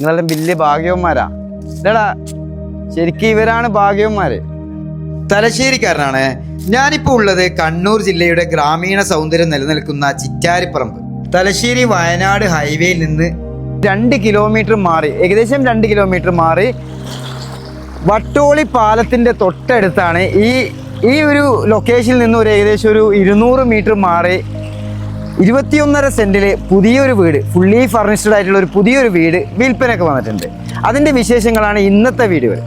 നിങ്ങളെല്ലാം വലിയ ഭാഗ്യവന്മാരാ. ഇല്ലടാ ശരിക്കും ഇവരാണ് ഭാഗ്യവന്മാര്. തലശ്ശേരിക്കാരനാണ്. ഞാനിപ്പോൾ ഉള്ളത് കണ്ണൂർ ജില്ലയുടെ ഗ്രാമീണ സൗന്ദര്യം നിലനിൽക്കുന്ന ചിറ്റാരിപ്പറമ്പ്. തലശ്ശേരി വയനാട് ഹൈവേയിൽ നിന്ന് രണ്ട് കിലോമീറ്റർ മാറി ഏകദേശം രണ്ട് കിലോമീറ്റർ മാറി വട്ടോളി പാലത്തിന്റെ തൊട്ടടുത്താണ് ഈ ഈ ഒരു ലൊക്കേഷനിൽ നിന്ന് ഒരു ഏകദേശം ഒരു ഇരുന്നൂറ് മീറ്റർ മാറി ഇരുപത്തിയൊന്നര സെന്റിൽ പുതിയൊരു വീട് ഫുള്ളി ഫർണിഷ്ഡ് ആയിട്ടുള്ള ഒരു പുതിയൊരു വീട് വിൽപ്പനയൊക്കെ വന്നിട്ടുണ്ട്. അതിന്റെ വിശേഷങ്ങളാണ് ഇന്നത്തെ വീടുകൾ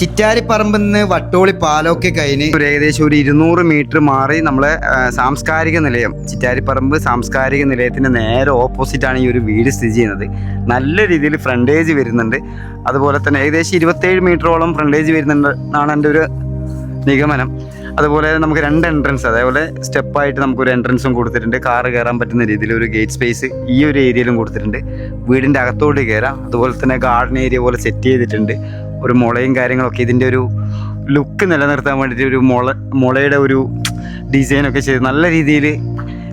ചിറ്റാരിപ്പറമ്പിൽ നിന്ന് വട്ടോളി പാലൊക്കെ കഴിഞ്ഞ് ഒരു ഏകദേശം ഒരു ഇരുന്നൂറ് മീറ്റർ മാറി നമ്മളെ സാംസ്കാരിക നിലയം ചിറ്റാരിപ്പറമ്പ് സാംസ്കാരിക നിലയത്തിന്റെ നേരെ ഓപ്പോസിറ്റാണ് ഈ ഒരു വീട് സ്ഥിതി ചെയ്യുന്നത്. നല്ല രീതിയിൽ ഫ്രണ്ടേജ് വരുന്നുണ്ട്. അതുപോലെ തന്നെ ഏകദേശം ഇരുപത്തേഴ് മീറ്ററോളം ഫ്രണ്ടേജ് വരുന്നുണ്ട് എന്നാണ് എന്റെ ഒരു നിഗമനം. അതുപോലെ നമുക്ക് രണ്ട് എൻട്രൻസ് അതേപോലെ സ്റ്റെപ്പായിട്ട് നമുക്കൊരു എൻട്രൻസും കൊടുത്തിട്ടുണ്ട്. കാർ കയറാൻ പറ്റുന്ന രീതിയിൽ ഒരു ഗേറ്റ് സ്പേസ് ഈ ഒരു ഏരിയയിലും കൊടുത്തിട്ടുണ്ട്. വീടിന്റെ അകത്തോട്ട് കയറാം. അതുപോലെ തന്നെ ഗാർഡൻ ഏരിയ പോലെ സെറ്റ് ചെയ്തിട്ടുണ്ട്. ഒരു മുളയും കാര്യങ്ങളൊക്കെ ഇതിന്റെ ഒരു ലുക്ക് നിലനിർത്താൻ വേണ്ടിയിട്ട് ഒരു മുള മുളയുടെ ഒരു ഡിസൈനൊക്കെ ചെയ്ത് നല്ല രീതിയിൽ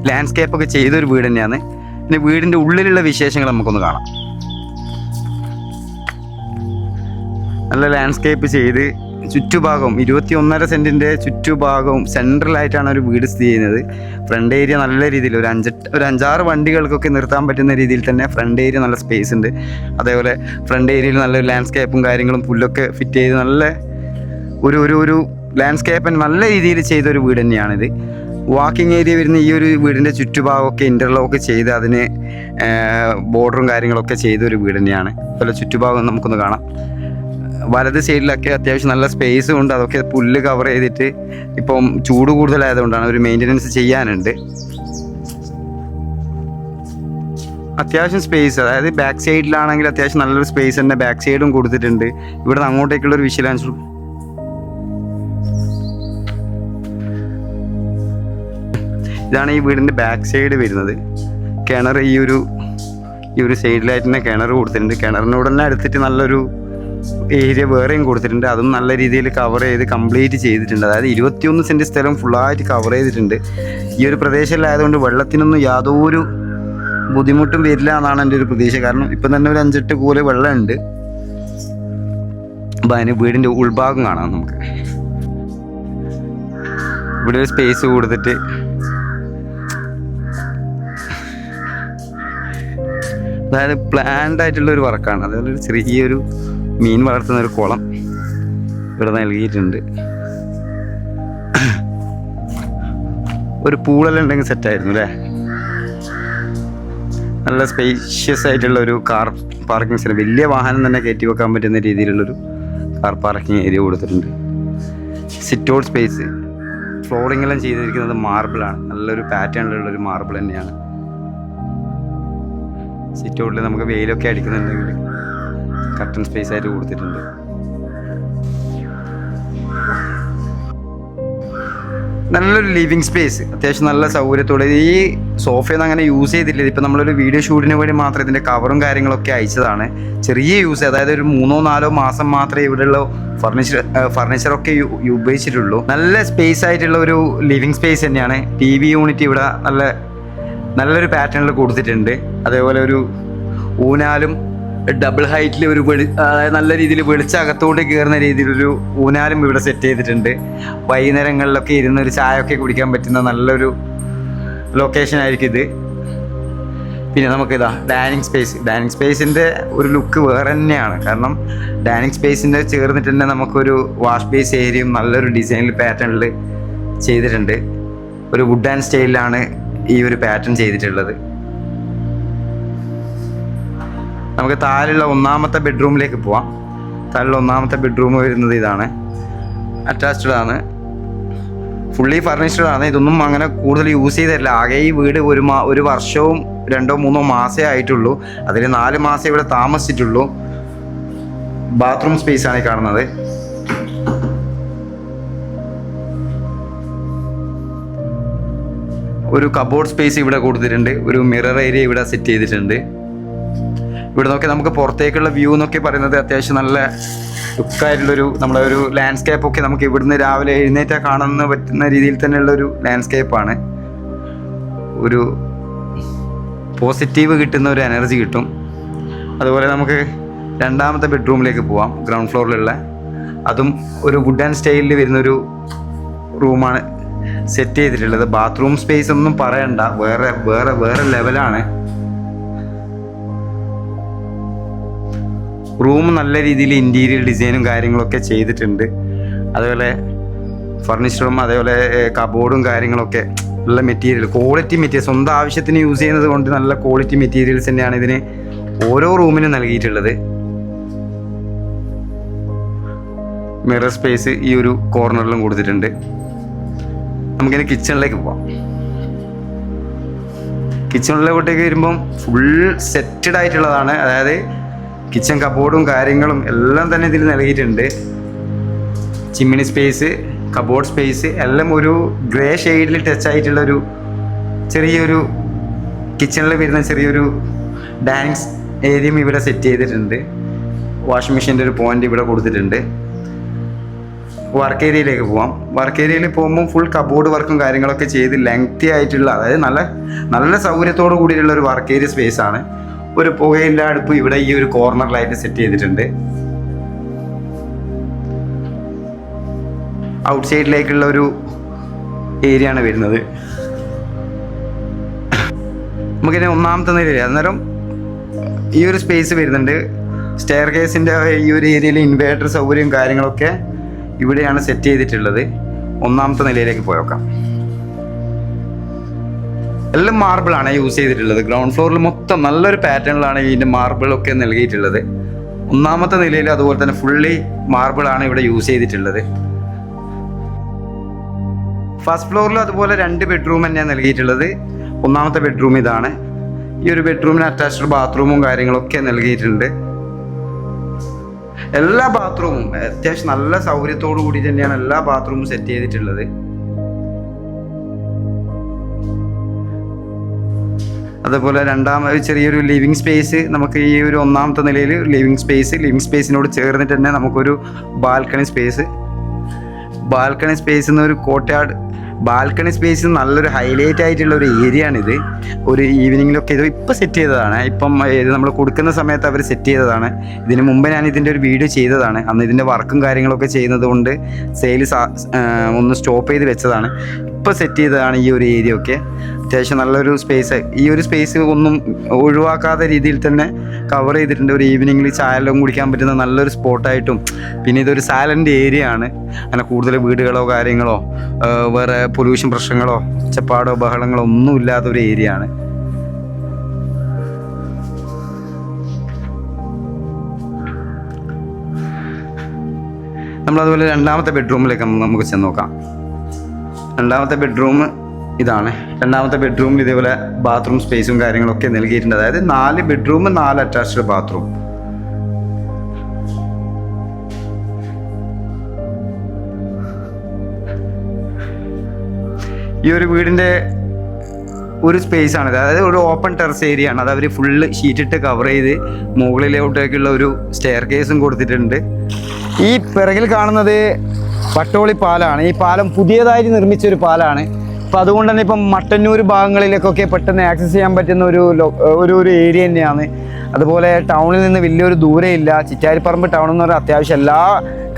ലാൻഡ്സ്കേപ്പ് ഒക്കെ ചെയ്തൊരു വീട് തന്നെയാണ്. പിന്നെ വീടിന്റെ ഉള്ളിലുള്ള വിശേഷങ്ങൾ നമുക്കൊന്ന് കാണാം. നല്ല ലാൻഡ്സ്കേപ്പ് ചെയ്ത് ചുറ്റുഭാഗവും ഇരുപത്തി ഒന്നര സെന്റിന്റെ ചുറ്റുഭാഗവും സെൻട്രലായിട്ടാണ് ഒരു വീട് സ്ഥിതി ചെയ്യുന്നത്. ഫ്രണ്ട് ഏരിയ നല്ല രീതിയിൽ ഒരു അഞ്ച് ഒരു അഞ്ചാറ് വണ്ടികൾക്കൊക്കെ നിർത്താൻ പറ്റുന്ന രീതിയിൽ തന്നെ ഫ്രണ്ട് ഏരിയ നല്ല സ്പേസ് ഉണ്ട്. അതേപോലെ ഫ്രണ്ട് ഏരിയയിൽ നല്ലൊരു ലാൻഡ്സ്കേപ്പും കാര്യങ്ങളും പുല്ലൊക്കെ ഫിറ്റ് ചെയ്ത് നല്ല ഒരു ഒരു ഒരു ലാൻഡ്സ്കേപ്പ് നല്ല രീതിയിൽ ചെയ്തൊരു വീട് തന്നെയാണിത്. വാക്കിംഗ് ഏരിയ വരുന്ന ഈ ഒരു വീടിന്റെ ചുറ്റുഭാഗമൊക്കെ ഇന്റർലോക്ക് ചെയ്ത് അതിന് ബോർഡറും കാര്യങ്ങളൊക്കെ ചെയ്തൊരു വീട് തന്നെയാണ്. അതുപോലെ ചുറ്റുഭാഗം നമുക്കൊന്ന് കാണാം. വലത് സൈഡിലൊക്കെ അത്യാവശ്യം നല്ല സ്പേസും ഉണ്ട്. അതൊക്കെ പുല്ല് കവർ ചെയ്തിട്ട് ഇപ്പം ചൂട് കൂടുതലായതുകൊണ്ടാണ് ഒരു മെയിന്റനൻസ് ചെയ്യാനുണ്ട്. അത്യാവശ്യം സ്പേസ് അതായത് ബാക്ക് സൈഡിലാണെങ്കിൽ അത്യാവശ്യം നല്ലൊരു സ്പേസ് തന്നെ ബാക്ക് സൈഡും കൊടുത്തിട്ടുണ്ട്. ഇവിടെ നിന്ന് അങ്ങോട്ടേക്കുള്ള ഒരു ഇതാണ് ഈ വീടിന്റെ ബാക്ക് സൈഡ് വരുന്നത്. കിണർ ഈ ഒരു ഈ ഒരു സൈഡിലായിട്ട് തന്നെ കിണർ കൊടുത്തിട്ടുണ്ട്. കിണറിനോട് തന്നെ എടുത്തിട്ട് നല്ലൊരു ഏരിയ വേറെയും കൊടുത്തിട്ടുണ്ട്. അതും നല്ല രീതിയിൽ കവർ ചെയ്ത് കംപ്ലീറ്റ് ചെയ്തിട്ടുണ്ട്. അതായത് ഇരുപത്തിയൊന്ന് സെന്റ് സ്ഥലം ഫുള്ളായിട്ട് കവർ ചെയ്തിട്ടുണ്ട്. ഈ ഒരു പ്രദേശത്തിലായതുകൊണ്ട് വെള്ളത്തിനൊന്നും യാതൊരു ബുദ്ധിമുട്ടും വരില്ല എന്നാണ് എന്റെ ഒരു പ്രതീക്ഷ. കാരണം ഇപ്പം തന്നെ ഒരു അഞ്ചെട്ട് കൂല വെള്ളമുണ്ട്. അപ്പം അതിന് വീടിന്റെ ഉൾഭാഗം കാണാം നമുക്ക്. ഇവിടെ ഒരു സ്പേസ് കൊടുത്തിട്ട്. അതായത് പ്ലാൻഡ് ആയിട്ടുള്ള ഒരു വർക്കാണ് അതായത് ചെറിയൊരു മീൻ വളർത്തുന്ന ഒരു കുളം ഇവിടെ നൽകിയിട്ടുണ്ട്. ഒരു പൂളെല്ലാം ഉണ്ടെങ്കിൽ സെറ്റായിരുന്നു അല്ലേ? നല്ല സ്പേഷ്യസ് ആയിട്ടുള്ള ഒരു കാർ പാർക്കിംഗ് സ്ഥലം. വലിയ വാഹനം തന്നെ കയറ്റി വെക്കാൻ പറ്റുന്ന രീതിയിലുള്ളൊരു കാർ പാർക്കിംഗ് ഏരിയ കൊടുത്തിട്ടുണ്ട്. സിറ്റ് ഔട്ട് സ്പേസ് ഫ്ലോറിംഗ് എല്ലാം ചെയ്തിരിക്കുന്നത് മാർബിളാണ് നല്ലൊരു പാറ്റേണിലുള്ള ഒരു മാർബിൾ തന്നെയാണ്. സിറ്റ് ഔട്ടിൽ നമുക്ക് വെയിലൊക്കെ അടിക്കുന്നുണ്ടെങ്കിൽ കട്ടൺ സ്പേസ് ആയിട്ട് കൊടുത്തിട്ടുണ്ട്. നല്ലൊരു ലിവിങ് സ്പേസ് അത്യാവശ്യം നല്ല സൗകര്യത്തോടെ. ഈ സോഫയൊന്നും അങ്ങനെ യൂസ് ചെയ്തിട്ടില്ല. ഇപ്പം നമ്മളൊരു വീഡിയോ ഷൂട്ടിന് വേണ്ടി മാത്രം ഇതിന്റെ കവറും കാര്യങ്ങളൊക്കെ അയച്ചതാണ്. ചെറിയ യൂസ് അതായത് ഒരു മൂന്നോ നാലോ മാസം മാത്രമേ ഇവിടെയുള്ള ഫർണിച്ചർ ഫർണിച്ചറൊക്കെ ഉപയോഗിച്ചിട്ടുള്ളൂ. നല്ല സ്പേസ് ആയിട്ടുള്ള ഒരു ലിവിങ് സ്പേസ് തന്നെയാണ്. ടി വി യൂണിറ്റ് ഇവിടെ നല്ല നല്ലൊരു പാറ്റേണിൽ കൊടുത്തിട്ടുണ്ട്. അതേപോലെ ഒരു ഊനാലും ഡബിൾ ഹൈറ്റിൽ ഒരു വെളി അതായത് നല്ല രീതിയിൽ വെളിച്ചകത്തോട്ട് കയറുന്ന രീതിയിലൊരു ഊനാലും ഇവിടെ സെറ്റ് ചെയ്തിട്ടുണ്ട്. വൈകുന്നേരങ്ങളിലൊക്കെ ഇരുന്ന് ഒരു ചായ ഒക്കെ കുടിക്കാൻ പറ്റുന്ന നല്ലൊരു ലൊക്കേഷൻ ആയിരിക്കും ഇത്. പിന്നെ നമുക്കിതാ ഡൈനിങ് സ്പേസ് ഡൈനിങ് സ്പേസിന്റെ ഒരു ലുക്ക് വേറെ തന്നെയാണ്. കാരണം ഡൈനിങ് സ്പേസിന്റെ ചേർന്നിട്ട് തന്നെ നമുക്കൊരു വാഷ് ബേസ് ഏരിയയും നല്ലൊരു ഡിസൈനിൽ പാറ്റേണിൽ ചെയ്തിട്ടുണ്ട്. ഒരു വുഡ് ആൻഡ് സ്റ്റൈലിലാണ് ഈ ഒരു പാറ്റേൺ ചെയ്തിട്ടുള്ളത്. നമുക്ക് താഴെയുള്ള ഒന്നാമത്തെ ബെഡ്റൂമിലേക്ക് പോവാം. താഴെയുള്ള ഒന്നാമത്തെ ബെഡ്റൂം വരുന്നത് ഇതാണ്. അറ്റാച്ച്ഡ് ആണ് ഫുള്ളി ഫർണിഷ്ഡ് ആണ്. ഇതൊന്നും അങ്ങനെ കൂടുതൽ യൂസ് ചെയ്തിട്ടില്ല. ആകെ ഈ വീട് ഒരു മാ ഒരു വർഷവും രണ്ടോ മൂന്നോ മാസേ ആയിട്ടുള്ളൂ. അതിൽ നാല് മാസം ഇവിടെ താമസിച്ചിട്ടുള്ളൂ. ബാത്റൂം സ്പേസ് ആണ് ഈ കാണുന്നത്. ഒരു കബോർഡ് സ്പേസ് ഇവിടെ കൊടുത്തിട്ടുണ്ട്. ഒരു മിറർ ഏരിയ ഇവിടെ സെറ്റ് ചെയ്തിട്ടുണ്ട്. ഇവിടെ നോക്കി നമുക്ക് പുറത്തേക്കുള്ള വ്യൂ എന്നൊക്കെ പറയുന്നത് അത്യാവശ്യം നല്ല ലുക്കായിട്ടുള്ളൊരു നമ്മുടെ ഒരു ലാൻഡ്സ്കേപ്പ് ഒക്കെ നമുക്ക് ഇവിടുന്ന് രാവിലെ എഴുന്നേറ്റാൽ കാണുന്ന പറ്റുന്ന രീതിയിൽ തന്നെയുള്ള ഒരു ലാൻഡ്സ്കേപ്പാണ് ഒരു പോസിറ്റീവ് കിട്ടുന്ന ഒരു എനർജി കിട്ടും. അതുപോലെ നമുക്ക് രണ്ടാമത്തെ ബെഡ്റൂമിലേക്ക് പോവാം ഗ്രൗണ്ട് ഫ്ലോറിലുള്ള അതും ഒരു വുഡ് ആൻഡ് സ്റ്റൈലിൽ വരുന്നൊരു റൂമാണ് സെറ്റ് ചെയ്തിട്ടുള്ളത്. ബാത്റൂം സ്പേസ് ഒന്നും പറയണ്ട. വേറെ വേറെ വേറെ ലെവലാണ് റൂം നല്ല രീതിയിൽ ഇന്റീരിയർ ഡിസൈനും കാര്യങ്ങളൊക്കെ ചെയ്തിട്ടുണ്ട്. അതുപോലെ ഫർണിച്ചറും അതേപോലെ കബോർഡും കാര്യങ്ങളൊക്കെ നല്ല മെറ്റീരിയൽ ക്വാളിറ്റി മെറ്റീരിയൽ സ്വന്തം ആവശ്യത്തിന് യൂസ് ചെയ്യുന്നത് കൊണ്ട് നല്ല ക്വാളിറ്റി മെറ്റീരിയൽസ് തന്നെയാണ് ഇതിന് ഓരോ റൂമിനും നൽകിയിട്ടുള്ളത്. മിറർ സ്പേസ് ഈ ഒരു കോർണറിലും കൊടുത്തിട്ടുണ്ട്. നമുക്കിനി കിച്ചണിലേക്ക് പോവാം. കിച്ചണിലോട്ടേക്ക് വരുമ്പം ഫുൾ സെറ്റഡ് ആയിട്ടുള്ളതാണ്. അതായത് കിച്ചൺ കബോർഡും കാര്യങ്ങളും എല്ലാം തന്നെ ഇതിൽ നൽകിയിട്ടുണ്ട്. ചിമ്മിണി സ്പേസ് കബോർഡ് സ്പേസ് എല്ലാം ഒരു ഗ്രേ ഷെയ്ഡിൽ ടച്ച് ആയിട്ടുള്ള ഒരു ചെറിയൊരു കിച്ചണിൽ വരുന്ന ചെറിയൊരു ഡാൻസ് ഏരിയയും ഇവിടെ സെറ്റ് ചെയ്തിട്ടുണ്ട്. വാഷിംഗ് മെഷീന്റെ ഒരു പോയിന്റ് ഇവിടെ കൊടുത്തിട്ടുണ്ട്. വർക്ക് ഏരിയയിലേക്ക് പോവാം. വർക്ക് ഏരിയയിൽ പോകുമ്പോൾ ഫുൾ കബോർഡ് വർക്കും കാര്യങ്ങളൊക്കെ ചെയ്ത് ലെങ്തി ആയിട്ടുള്ള അതായത് നല്ല നല്ല സൗകര്യത്തോട് കൂടിയിട്ടുള്ള ഒരു വർക്ക് ഏരിയ സ്പേസ് ആണ്. ഒരു പുകയില്ല അടുപ്പ് ഇവിടെ ഈ ഒരു കോർണറിലായിട്ട് സെറ്റ് ചെയ്തിട്ടുണ്ട്. ഔട്ട് സൈഡിലേക്കുള്ള ഒരു ഏരിയ ആണ് വരുന്നത്. നമുക്കിനി ഒന്നാമത്തെ നിലയിൽ അന്നേരം ഈ ഒരു സ്പേസ് വരുന്നുണ്ട്. സ്റ്റെയർ കേസിന്റെ ഈ ഒരു ഏരിയയിൽ ഇൻവേർട്ടർ സൗകര്യവും കാര്യങ്ങളൊക്കെ ഇവിടെയാണ് സെറ്റ് ചെയ്തിട്ടുള്ളത്. ഒന്നാമത്തെ നിലയിലേക്ക് പോയേക്കാം. എല്ലാം മാർബിളാണ് യൂസ് ചെയ്തിട്ടുള്ളത്. ഗ്രൗണ്ട് ഫ്ലോറിൽ മൊത്തം നല്ലൊരു പാറ്റേണിലാണ് ഇതിന്റെ മാർബിളൊക്കെ നൽകിയിട്ടുള്ളത്. ഒന്നാമത്തെ നിലയിൽ അതുപോലെ തന്നെ ഫുള്ളി മാർബിളാണ് ഇവിടെ യൂസ് ചെയ്തിട്ടുള്ളത്. ഫസ്റ്റ് ഫ്ലോറിൽ അതുപോലെ രണ്ട് ബെഡ്റൂം തന്നെയാണ് നൽകിയിട്ടുള്ളത്. ഒന്നാമത്തെ ബെഡ്റൂം ഇതാണ്. ഈ ഒരു ബെഡ്റൂമിന് അറ്റാച്ച്ഡ് ബാത്റൂമും കാര്യങ്ങളൊക്കെ നൽകിയിട്ടുണ്ട്. എല്ലാ ബാത്റൂമും അത്യാവശ്യം നല്ല സൗകര്യത്തോടു കൂടി തന്നെയാണ് എല്ലാ ബാത്റൂമും സെറ്റ് ചെയ്തിട്ടുള്ളത്. അതുപോലെ രണ്ടാമത് ചെറിയൊരു ലിവിങ് സ്പേസ് നമുക്ക് ഈ ഒരു ഒന്നാമത്തെ നിലയിൽ ലിവിങ് സ്പേസ് ലിവിങ് സ്പേസിനോട് ചേർന്നിട്ട് തന്നെ നമുക്കൊരു ബാൽക്കണി സ്പേസ് ബാൽക്കണി സ്പേസ് എന്നൊരു കോട്ടയാട് ബാൽക്കണി സ്പേസ് നല്ലൊരു ഹൈലൈറ്റ് ആയിട്ടുള്ള ഒരു ഏരിയ ആണിത് ഒരു ഈവനിങ്ങിലൊക്കെ ഇത് ഇപ്പം സെറ്റ് ചെയ്തതാണ്. ഇപ്പം ഇത് നമ്മൾ കൊടുക്കുന്ന സമയത്ത് അവർ സെറ്റ് ചെയ്തതാണ്. ഇതിന് മുമ്പ് ഞാൻ ഇതിന്റെ ഒരു വീഡിയോ ചെയ്തതാണ്. അന്ന് ഇതിന്റെ വർക്കും കാര്യങ്ങളൊക്കെ ചെയ്യുന്നത് കൊണ്ട് സെയിൽ ഒന്ന് സ്റ്റോപ്പ് ചെയ്ത് വെച്ചതാണ്. ഇപ്പം സെറ്റ് ചെയ്തതാണ് ഈ ഒരു ഏരിയ ഒക്കെ. അത്യാവശ്യം നല്ലൊരു സ്പേസ് ഈ ഒരു സ്പേസ് ഒന്നും ഒഴിവാക്കാത്ത രീതിയിൽ തന്നെ കവർ ചെയ്തിട്ടുണ്ട് ഒരു ഈവനിങ്ങിൽ ചായലും കുടിക്കാൻ പറ്റുന്ന നല്ലൊരു സ്പോട്ടായിട്ടും പിന്നെ ഇതൊരു സാലന്റ് ഏരിയ ആണ്. അങ്ങനെ കൂടുതൽ വീടുകളോ കാര്യങ്ങളോ വേറെ പൊല്യൂഷൻ പ്രശ്നങ്ങളോ ഒച്ചപ്പാടോ ബഹളങ്ങളോ ഒന്നും ഇല്ലാത്ത ഒരു ഏരിയ ആണ്. നമ്മളതുപോലെ രണ്ടാമത്തെ ബെഡ്റൂമിലേക്ക് നമുക്ക് ചെന്ന് നോക്കാം. രണ്ടാമത്തെ ബെഡ്റൂം ഇതാണ്. രണ്ടാമത്തെ ബെഡ്റൂമിൽ ഇതേപോലെ ബാത്റൂം സ്പേസും കാര്യങ്ങളൊക്കെ നൽകിയിട്ടുണ്ട്. അതായത് നാല് ബെഡ്റൂം നാല് അറ്റാച്ച്ഡ് ബാത്റൂം ഈ ഒരു വീടിന്റെ ഒരു സ്പേസ് ആണ് അതായത് ഒരു ഓപ്പൺ ടെറസ് ഏരിയ ആണ്. അത് അവർ ഫുള്ള് ഷീറ്റിട്ട് കവർ ചെയ്ത് മുകളിലോട്ടേക്കുള്ള ഒരു സ്റ്റെയർ കേസും കൊടുത്തിട്ടുണ്ട്. ഈ പിറകിൽ കാണുന്നത് പട്ടോളി പാലമാണ് ഈ പാലം പുതിയതായി നിർമ്മിച്ച ഒരു പാലാണ്. അപ്പം അതുകൊണ്ട് തന്നെ ഇപ്പം മട്ടന്നൂർ ഭാഗങ്ങളിലേക്കൊക്കെ പെട്ടെന്ന് ആക്സസ് ചെയ്യാൻ പറ്റുന്ന ഒരു ഒരു ഒരു ഏരിയ തന്നെയാണ്. അതുപോലെ ടൗണിൽ നിന്ന് വലിയൊരു ദൂരമില്ല ചിറ്റാരിപ്പറമ്പ് ടൗൺ എന്ന് പറഞ്ഞാൽ അത്യാവശ്യം എല്ലാ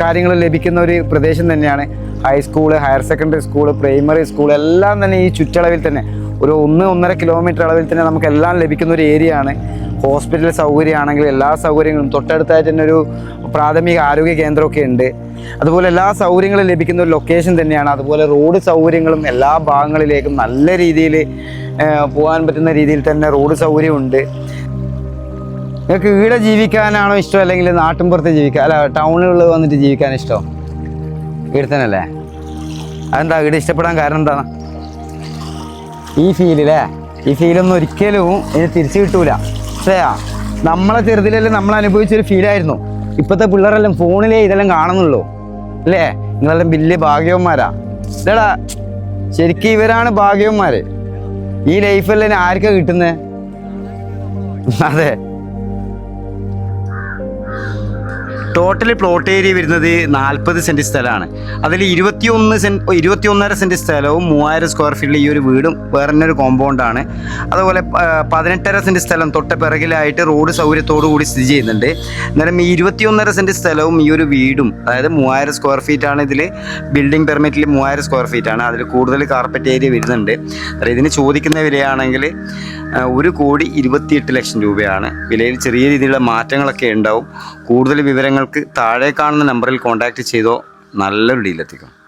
കാര്യങ്ങളും ലഭിക്കുന്ന ഒരു പ്രദേശം തന്നെയാണ്. High school higher secondary school primary school എല്ലാം തന്നെ ഈ ചുറ്റളവിൽ തന്നെ. ഒരു ഒന്ന് ഒന്നര കിലോമീറ്റർ അളവിൽ തന്നെ നമുക്ക് എല്ലാം ലഭിക്കുന്ന ഒരു ഏരിയ ആണ്. ഹോസ്പിറ്റൽ സൗകര്യമാണെങ്കിൽ എല്ലാ സൗകര്യങ്ങളും. തൊട്ടടുത്തായിട്ട് തന്നെ ഒരു പ്രാഥമിക ആരോഗ്യ കേന്ദ്രമൊക്കെ ഉണ്ട്. അതുപോലെ എല്ലാ സൗകര്യങ്ങളും ലഭിക്കുന്ന ഒരു ലൊക്കേഷൻ തന്നെയാണ്. അതുപോലെ റോഡ് സൗകര്യങ്ങളും എല്ലാ ഭാഗങ്ങളിലേക്കും നല്ല രീതിയിൽ പോകാൻ പറ്റുന്ന രീതിയിൽ തന്നെ റോഡ് സൗകര്യമുണ്ട്. നിങ്ങൾക്ക് ഇവിടെ ജീവിക്കാനാണോ ഇഷ്ടം? അല്ലെങ്കിൽ നാട്ടിൻപുറത്ത് ജീവിക്കാൻ അല്ല ടൗണുകളിൽ വന്നിട്ട് ജീവിക്കാൻ ഇഷ്ടം? ഇവിടെ തന്നെ അല്ലേ അതെന്താ ഇവിടെ ഇഷ്ടപ്പെടാൻ കാരണം എന്താണ്? ഈ ഫീലില്ലേ ഈ ഫീലൊന്നും ഒരിക്കലും ഇനി തിരിച്ചു കിട്ടൂല. ശരിയാ നമ്മളെ ചെറുതിലെല്ലാം നമ്മൾ അനുഭവിച്ചൊരു ഫീലായിരുന്നു ഇപ്പോഴത്തെ പിള്ളേരെല്ലാം ഫോണിലേ ഇതെല്ലാം കാണുന്നുള്ളൂ. അല്ലേ? നിങ്ങളെല്ലാം വലിയ ഭാഗ്യവന്മാരാ. ഇല്ലടാ ശരിക്കും ഇവരാണ് ഭാഗ്യവന്മാര്. ഈ ലൈഫെല്ലാം ആർക്കാ കിട്ടുന്നത് അതെ. ടോട്ടൽ പ്ലോട്ട് ഏരിയ വരുന്നത് നാൽപ്പത് സെന്റ് സ്ഥലമാണ്. അതിൽ ഇരുപത്തിയൊന്ന് സെന്റ് ഇരുപത്തിയൊന്നര സെന്റ് സ്ഥലവും മൂവായിരം സ്ക്വയർ ഫീറ്റിൽ ഈ ഒരു വീടും വേറെ തന്നെ ഒരു കോമ്പൗണ്ടാണ് അതുപോലെ പതിനെട്ടര സെന്റ് സ്ഥലം തൊട്ട് പിറകിലായിട്ട് റോഡ് സൗകര്യത്തോടു കൂടി സ്ഥിതി ചെയ്യുന്നുണ്ട്. അന്നേരം ഈ ഇരുപത്തിയൊന്നര സെന്റ് സ്ഥലവും ഈ ഒരു വീടും അതായത് മൂവായിരം സ്ക്വയർ ഫീറ്റ് ആണ് ഇതിൽ ബിൽഡിംഗ് പെർമിറ്റിൽ മൂവായിരം സ്ക്വയർ ഫീറ്റ് ആണ്. അതിൽ കൂടുതൽ കാർപ്പറ്റ് ഏരിയ വരുന്നുണ്ട്. ഇതിന് ചോദിക്കുന്ന വിലയാണെങ്കിൽ ഒരു കോടി ഇരുപത്തിയെട്ട് ലക്ഷം രൂപയാണ്. വിലയിൽ ചെറിയ രീതിയിലുള്ള മാറ്റങ്ങളൊക്കെ ഉണ്ടാവും. കൂടുതൽ വിവരങ്ങൾക്ക് താഴെ കാണുന്ന നമ്പറിൽ കോൺടാക്റ്റ് ചെയ്തോ നല്ലൊരു ഡീലെത്തിക്കും